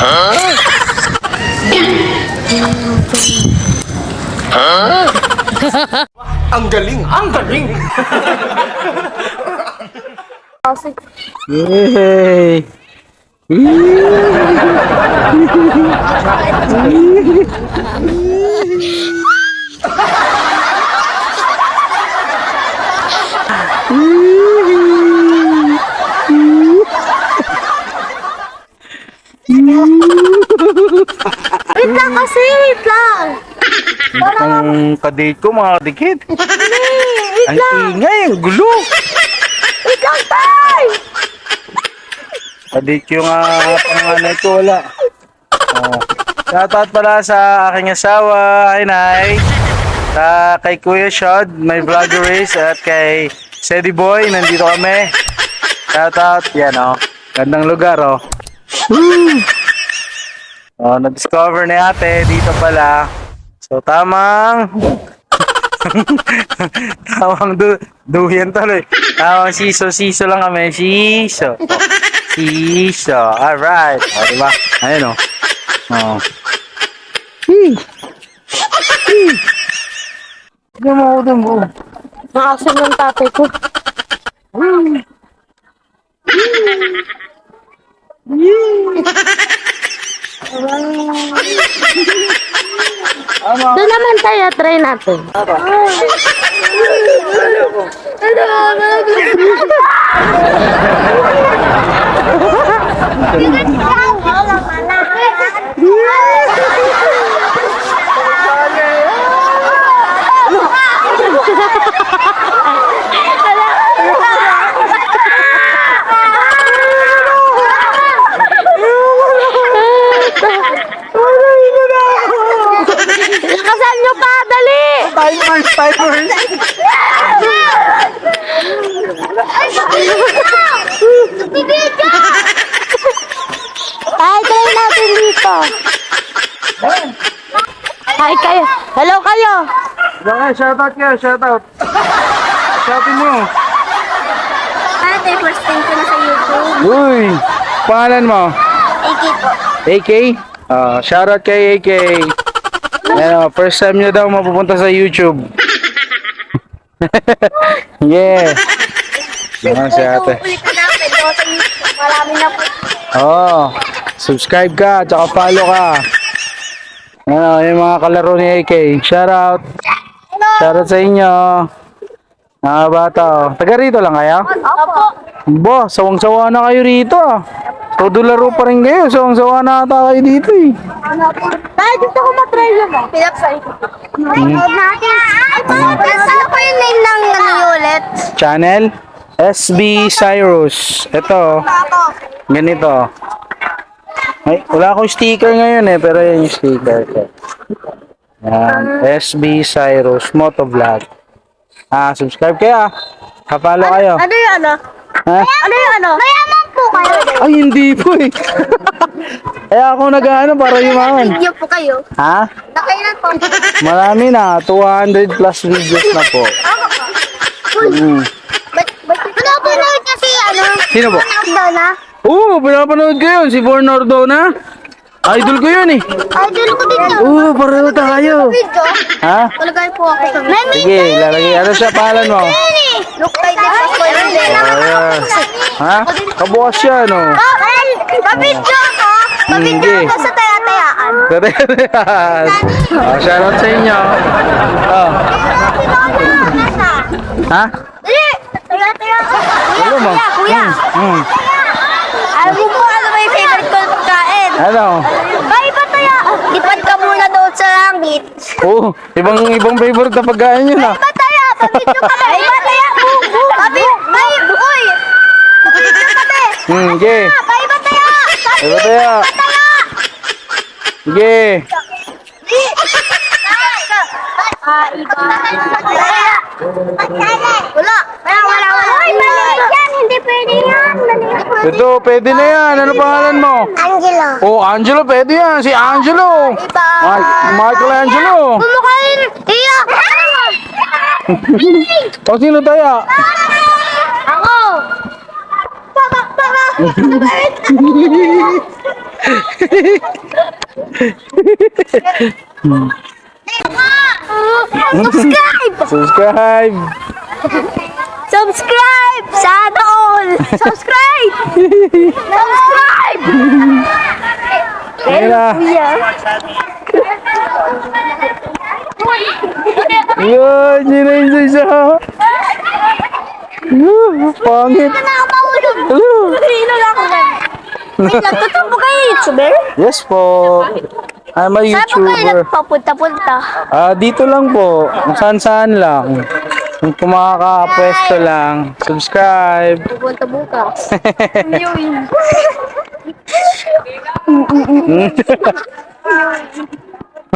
kalabasan yan? Ang galing! Ang galing! Yay! Wait lang kasi, wait lang. Ang kadate ko mga kadikit. Ang ingay, ang gulo. Wait lang, tay. Kadate ko yung uh, panganay ko, wala. Oh. Shoutout pala sa aking asawa, hi Nay. Sa kay Kuya Shod, may vlogger race, at kay Sedi Boy, nandito kami. Shoutout, yan oh. Gandang lugar oh. Woo! Oh, na-discover ni ate dito pala. So tamang tamang du duyan tuloy. Tamang siso-siso lang kami. Siso. Siso. Alright. O, diba? Ayun o. Oh. Hmm. Hmm. Tignan mo ako dun, bro. Nakasin ng tatay ko. Tayo, try natin. Lakasan nyo pa, dali! Timers, timers. Ay, try natin dito. Hi kayo. Hello kayo. Diyan shoutout kayo, shoutout. Shoutout mo. Ate, first time ko na sa YouTube. Uy, pangalan mo? AK po. AK? Uh, shoutout kay AK. Ano, first time niya daw mapupunta sa YouTube. yeah. Yan si ate. Marami na po. Oh, subscribe ka, tsaka follow ka. Ano, yung mga kalaro ni AK. Shoutout. Shoutout sa inyo. Mga bata, oh. Taga rito lang kaya? Opo. Bo, sawang-sawa na kayo rito. ah. Todo laro pa rin kayo. Sawang-sawa na ata kayo dito eh. Tayo dito ko matry yun. Pinapsay ko. Nanood natin. Ano po yung name ng ano ulit? Channel SB Cyrus. Ito, ganito. Ay, wala akong sticker ngayon eh, pero yan yung sticker ko. Yan, SB Cyrus Motovlog. Ah, subscribe kayo ah. Kapalo kayo. Ano yung ano? Ha? Ano yung ano? Mayaman po kayo. Ay, hindi po eh. Kaya ako nag-ano para yumaman. Video po kayo. Ha? Nakailan po? Marami na. 200 plus videos na po. Mm. Ba't, ba't, pinapanood kasi ano? Sino po? Daw na? Oo, pinapanood ko yun. Si Born Ordona. Idol ko yun eh. Idol ko din yun. Oo, pareho tayo. Ha? Talagay po ako sa Mami! Sige, lalagay. Ano siya pangalan mo? Look kay din sa ko yun. Ayan. Ha? Kabukas yan oh. Mabidyo ako! Mabidyo Sige. ako sa taya-tayaan. Karehan. Oh, shoutout sa inyo. Oh. Ha? Dali! Taya-taya ako. Kuya, kuya. Hmm. Alam mo ba yung favorite ko pagkain? Ano? Bay ba taya? Lipad ka muna doon sa langit. Oh, ibang ibang favorite na pagkain yun ah. Bay ba taya? Pabidyo ka ba taya? Babi, bay, uy! Pabidyo ka be! Hmm, sige. Bay ba taya? Sabi, Iba tayo. taya! Sige. Ah, iba. Wala. Wala, wala, wala. Uy, mali yan. Hindi pwede yan. Mali Ito, pwede na yan. Ano pangalan mo? Angelo. Oh, Angelo, pwede yan. Si Angelo. Iba. Ma- Michelangelo. Kumakain. Iya. O, sino tayo? Ako. Papa, papa. Subscribe! Subscribe. Subscribe! Sana all! Subscribe! Subscribe! Ayun na. Yun, yun na yun siya. Yun, Pangit. na ako mahulog. Lang ako na? Wait lang, totoo po kayo YouTuber? Yes po. I'm a Saan po kayo YouTuber. nagpapunta-punta? Ah, dito lang po. Saan-saan lang. Kung kumakapwesto lang. Subscribe. Pupunta bukas.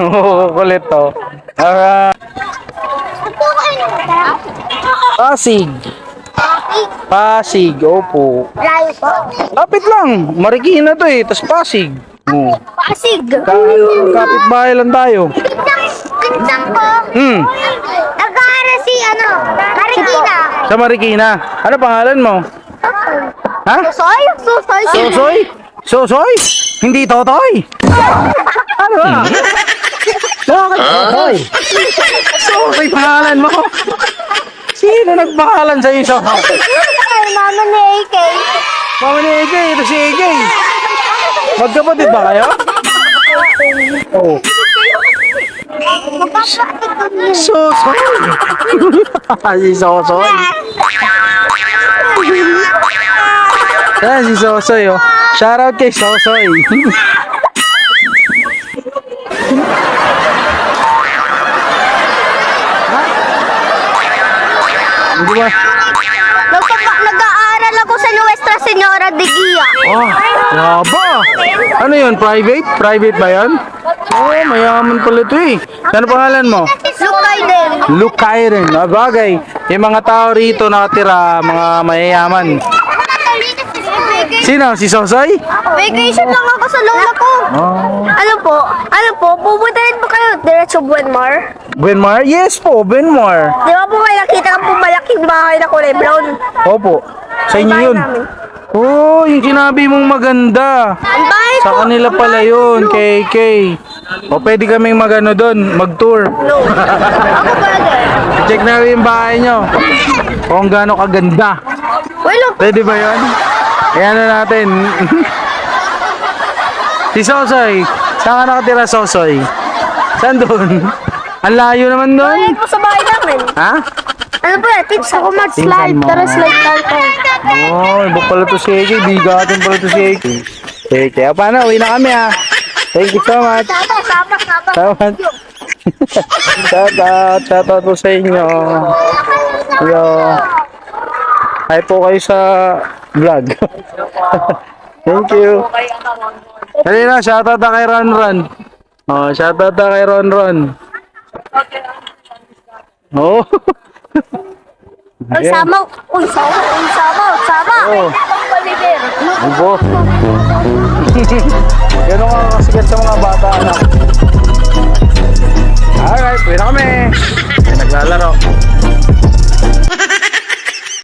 Oo, kulit to. Alright. Kayo nagpunta? Pasig. Pasig, opo. Layo po. Lapit lang. Marikina to eh. Tapos Pasig. Oh. Pasig. Ka kapitbahay lang tayo. Pinsang ko. Hmm. Si ano, Marikina. Sa Marikina. Ano pangalan mo? Ha? Sosoy? Sosoy. Sosoy? Sosoy? Hindi Totoy? Ano ba? Bakit Totoy? Sosoy pangalan mo? Sino nagpangalan sa iyo Sosoy? Ay, mama ni AK. Mama ni AJ, ito si AJ. Magkapatid ba kayo? Oo. Oh. Sosoy. si Sosoy. Ayan si Sosoy oh. Shoutout kay Sosoy. Hindi ba? Nag-aaral ako sa Nuestra Senora de Guia. Oh, yaba. Ano yun? Private? Private ba yan? Oh, mayaman pala ito eh. Ano pangalan mo? Lukay rin. Ah, bagay. Yung mga tao rito nakatira, mga mayayaman. Sino? Si Sosoy? Vacation lang ako sa lola ko. Oh. Ano po? Ano po? Pupunta rin po kayo diretso Buenmar? Benmar? Yes po, Benmar. Di ba po kayo nakita ka po malaking bahay na kulay brown? Opo. Sa inyo Bahay yun. namin. Oh, yung sinabi mong maganda. Ang bahay Sa po. kanila pala yun, KK. O pwede kaming magano doon, mag-tour. No. Ako pwede. Check na yung bahay nyo. Kung gaano kaganda. Well, Pwede ba yun? Ayan na natin. si Sosoy. Saan ka nakatira, Sosoy? Saan doon? Ang layo naman doon. Ay, po sa bahay namin. Ha? Ano po yan? Tips ako mag-slide. Mo. Tara, slide tayo. Oh, iba pala to si AK. Bigatin pala to si AK. Okay, kaya paano? Uwi na kami ha. Thank you so much. Sama, sama, sama. Shout out, po sa inyo. Hello. Hi po kayo sa vlog. Thank you. Dali na, shout out na kay Ron Ron. Oh, shout out na kay Ron Ron. Oh. Uy, sama, uy, sama, uy, sama, sama. Oh. Ubo. Ganun ang kasigat sa mga bata anak. Alright, pwede na kami. Naglalaro.